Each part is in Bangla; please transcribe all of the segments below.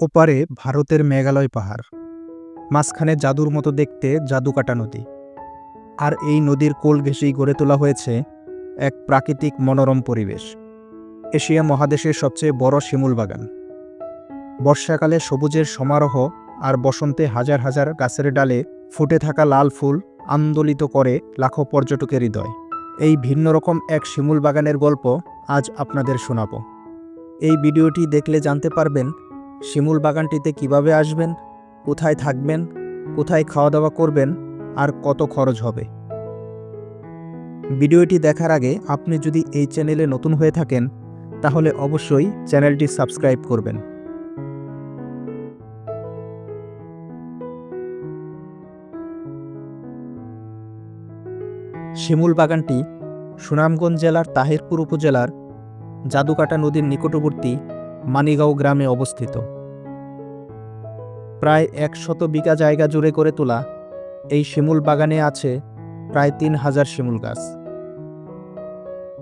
ওপারে ভারতের মেঘালয় পাহাড়, মাঝখানে জাদুর মতো দেখতে জাদুকাটা নদী। আর এই নদীর কোল ঘেঁষেই গড়ে তোলা হয়েছে এক প্রাকৃতিক মনোরম পরিবেশ। এশিয়া মহাদেশের সবচেয়ে বড় শিমুল বাগান। বর্ষাকালে সবুজের সমারোহ আর বসন্তে হাজার হাজার গাছের ডালে ফুটে থাকা লাল ফুল আন্দোলিত করে লাখো পর্যটকের হৃদয়। এই ভিন্ন রকম এক শিমুল বাগানের গল্প আজ আপনাদের শোনাব। এই ভিডিওটি দেখলে জানতে পারবেন শিমুল বাগানটিতে কীভাবে আসবেন? কোথায় থাকবেন? কোথায় খাওয়া দাওয়া করবেন? আর কত খরচ হবে? ভিডিওটি দেখার আগে আপনি যদি এই চ্যানেলে নতুন হয়ে থাকেন, তাহলে অবশ্যই চ্যানেলটি সাবস্ক্রাইব করবেন। শিমুল বাগানটি সুনামগঞ্জ জেলার তাহিরপুর উপজেলার জাদুকাটা নদীর নিকটবর্তী মানিগাঁও গ্রামে অবস্থিত। প্রায় একশত বিঘা জায়গা জুড়ে করে তোলা এই শিমুল বাগানে আছে প্রায় তিন হাজার শিমুল গাছ।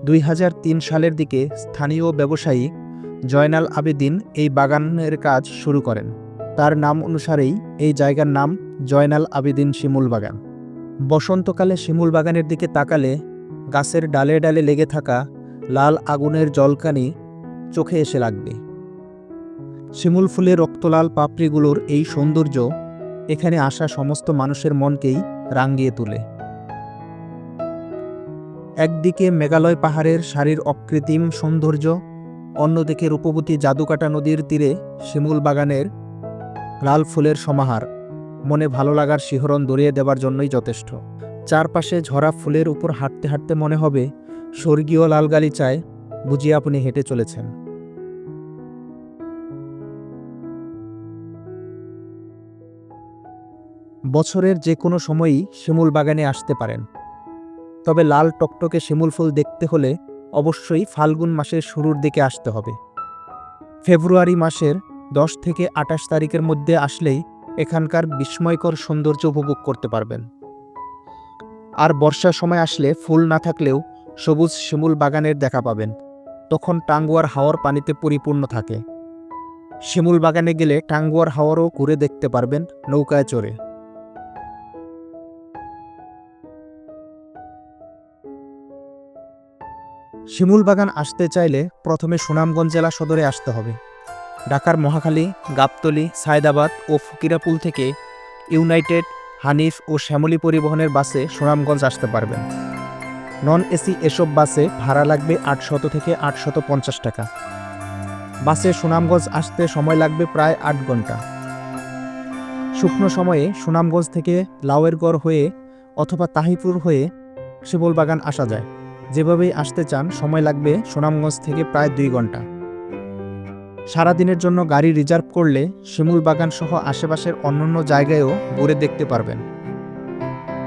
দুই হাজার তিন সালের দিকে স্থানীয় ব্যবসায়ী জয়নাল আবেদিন এই বাগানের কাজ শুরু করেন। তার নাম অনুসারেই এই জায়গার নাম জয়নাল আবেদিন শিমুল বাগান। বসন্তকালে শিমুল বাগানের দিকে তাকালে গাছের ডালে ডালে লেগে থাকা লাল আগুনের জলকানি চোখে এসে লাগবে। শিমুল ফুলের রক্তলাল পাপড়িগুলোর এই সৌন্দর্য এখানে আসা সমস্ত মানুষের মনকেই রাঙ্গিয়ে তোলে। একদিকে মেঘালয় পাহাড়ের শাড়ির অকৃত্রিম সৌন্দর্য, অন্যদিকে রূপবতী জাদুকাটা নদীর তীরে শিমুল বাগানের লাল ফুলের সমাহার। মনে ভালো লাগার শিহরণ দরিয়ে দেবার জন্যই যথেষ্ট। চারপাশে ঝরা ফুলের উপর হাঁটতে হাঁটতে মনে হবে, স্বর্গীয় লাল গালিচায় বুঝি আপনি হেঁটে চলেছেন। বছরের যে কোনো সময়ই শিমুল বাগানে আসতে পারেন। তবে লাল টকটকে শিমুল ফুল দেখতে হলে অবশ্যই ফাল্গুন মাসের শুরুর দিকে আসতে হবে। ফেব্রুয়ারি মাসের দশ থেকে আঠাশ তারিখের মধ্যে আসলেই এখানকার বিস্ময়কর সৌন্দর্য উপভোগ করতে পারবেন। আর বর্ষার সময় আসলে ফুল না থাকলেও সবুজ শিমুল বাগানের দেখা পাবেন। তখন টাঙ্গুয়ার হাওয়ার পানিতে পরিপূর্ণ থাকে। শিমুল বাগানে গেলে টাঙ্গুয়ার হাওয়ারও ঘুরে দেখতে পারবেন নৌকায় চড়ে। শিমুল বাগান আসতে চাইলে প্রথমে সুনামগঞ্জ জেলা সদরে আসতে হবে। ঢাকার মহাখালী, গাবতলী, সায়দাবাদ ও ফকিরাপুল থেকে ইউনাইটেড, হানিফ ও শ্যামলী পরিবহনের বাসে সুনামগঞ্জ আসতে পারবেন। নন এসি এসব বাসে ভাড়া লাগবে আটশত থেকে আটশত পঞ্চাশ টাকা। বাসে সুনামগঞ্জ আসতে সময় লাগবে প্রায় আট ঘণ্টা। শুকনো সময়ে সুনামগঞ্জ থেকে লাউয়েরগড় হয়ে অথবা তাহিপুর হয়ে শিমুল বাগান আসা যায়। যেভাবেই আসতে চান, সময় লাগবে সুনামগঞ্জ থেকে প্রায় দুই ঘণ্টা। সারাদিনের জন্য গাড়ি রিজার্ভ করলে শিমুল বাগান সহ আশেপাশের অন্যান্য জায়গায়ও ঘুরে দেখতে পারবেন।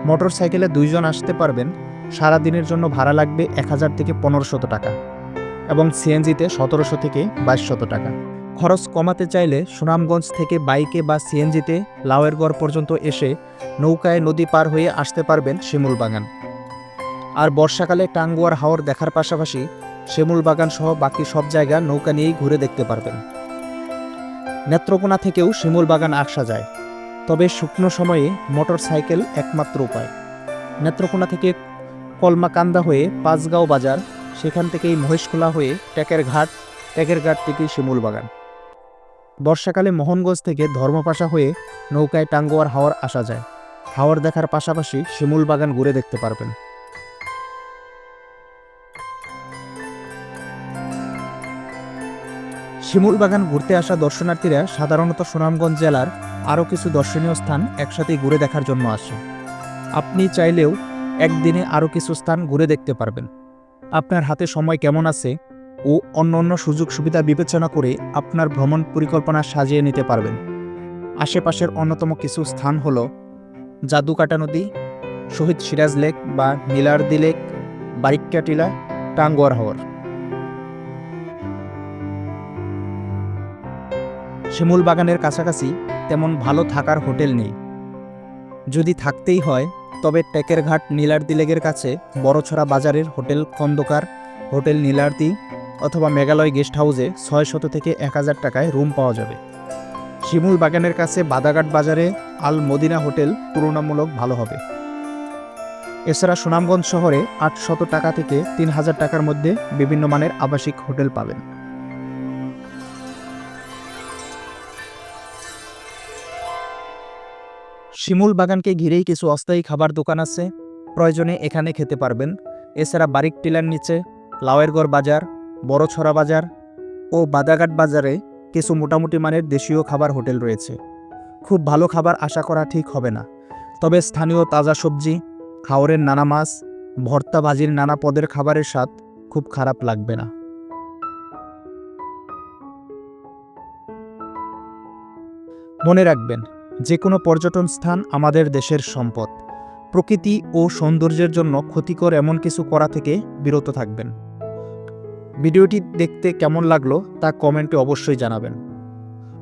মোটর সাইকেলে দুইজন আসতে পারবেন, সারাদিনের জন্য ভাড়া লাগবে এক হাজার থেকে পনেরোশত টাকা এবং সিএনজিতে সতেরোশো থেকে বাইশশত টাকা। খরচ কমাতে চাইলে সুনামগঞ্জ থেকে বাইকে বা সিএনজিতে লাউয়েরগড় পর্যন্ত এসে নৌকায় নদী পার হয়ে আসতে পারবেন শিমুল বাগান। আর বর্ষাকালে টাঙ্গুয়ার হাওর দেখার পাশাপাশি শিমুল বাগান সহ বাকি সব জায়গা নৌকা নিয়েই ঘুরে দেখতে পারবেন। নেত্রকোনা থেকেও শিমুল বাগান আসা যায়, তবে শুকনো সময়ে মোটর সাইকেল একমাত্র উপায়। নেত্রকোনা থেকে কলমাকান্দা হয়ে পাঁচগাঁও বাজার, সেখান থেকেই মহেশখোলা হয়ে ট্যাকের ঘাট ট্যাকের ঘাট থেকেই শিমুল বাগান। বর্ষাকালে মোহনগঞ্জ থেকে ধর্মপাশা হয়ে নৌকায় টাঙ্গুয়ার হাওর আসা যায়। হাওর দেখার পাশাপাশি শিমুল বাগান ঘুরে দেখতে পারবেন। শিমুল বাগান ঘুরতে আসা দর্শনার্থীরা সাধারণত সুনামগঞ্জ জেলার আরও কিছু দর্শনীয় স্থান একসাথে ঘুরে দেখার জন্য আসে। আপনি চাইলেও একদিনে আরও কিছু স্থান ঘুরে দেখতে পারবেন। আপনার হাতে সময় কেমন আছে ও অন্য অন্য সুযোগ সুবিধা বিবেচনা করে আপনার ভ্রমণ পরিকল্পনা সাজিয়ে নিতে পারবেন। আশেপাশের অন্যতম কিছু স্থান হল জাদুকাটা নদী, শহীদ সিরাজ লেক বা নীলারদি লেক বারিক্কা টিলা টাঙ্গুয়ার হাওর। শিমুল বাগানের কাছাকাছি তেমন ভালো থাকার হোটেল নেই। যদি থাকতেই হয়, তবে টেকের ঘাট নীলার্দি লেগের কাছে বড়ছড়া বাজারের হোটেল খন্দকার, হোটেল নীলার্দি অথবা মেঘালয় গেস্ট হাউসে ছয় শত থেকে এক হাজার টাকায় রুম পাওয়া যাবে। শিমুল বাগানের কাছে বাদাঘাট বাজারে আল মদিনা হোটেল তুলনামূলক ভালো হবে। এছাড়া সুনামগঞ্জ শহরে আটশত টাকা থেকে তিন হাজার টাকার মধ্যে বিভিন্ন মানের আবাসিক হোটেল পাবেন। শিমুল বাগানকে ঘিরেই কিছু অস্থায়ী খাবার দোকান আছে। প্রয়োজনে এখানে খেতে পারবেন। এছাড়া বারিক টিলার নিচে লাওয়েরগড় বাজার বড়ছড়া বাজার ও বাদাঘাট বাজারে কিছু মোটামুটি মানের দেশীয় খাবার হোটেল রয়েছে। খুব ভালো খাবার আশা করা ঠিক হবে না। তবে স্থানীয় তাজা সবজি খাওয়ারের নানা মাছ, ভর্তা ভাজির নানা পদের খাবারের স্বাদ খুব খারাপ লাগবে না। মনে রাখবেন যে কোনো পর্যটন স্থান আমাদের দেশের সম্পদ। প্রকৃতি ও সৌন্দর্যের জন্য ক্ষতিকর এমন কিছু করা থেকে বিরত থাকবেন। ভিডিওটি দেখতে কেমন লাগল তা কমেন্টে অবশ্যই জানাবেন।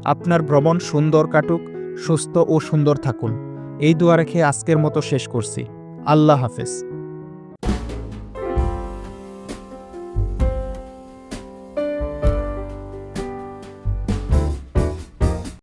আপনার ভ্রমণ সুন্দর কাটুক, সুস্থ ও সুন্দর থাকুন। এই দোয়া রেখে আজকের মতো শেষ করছি। আল্লাহ হাফেজ।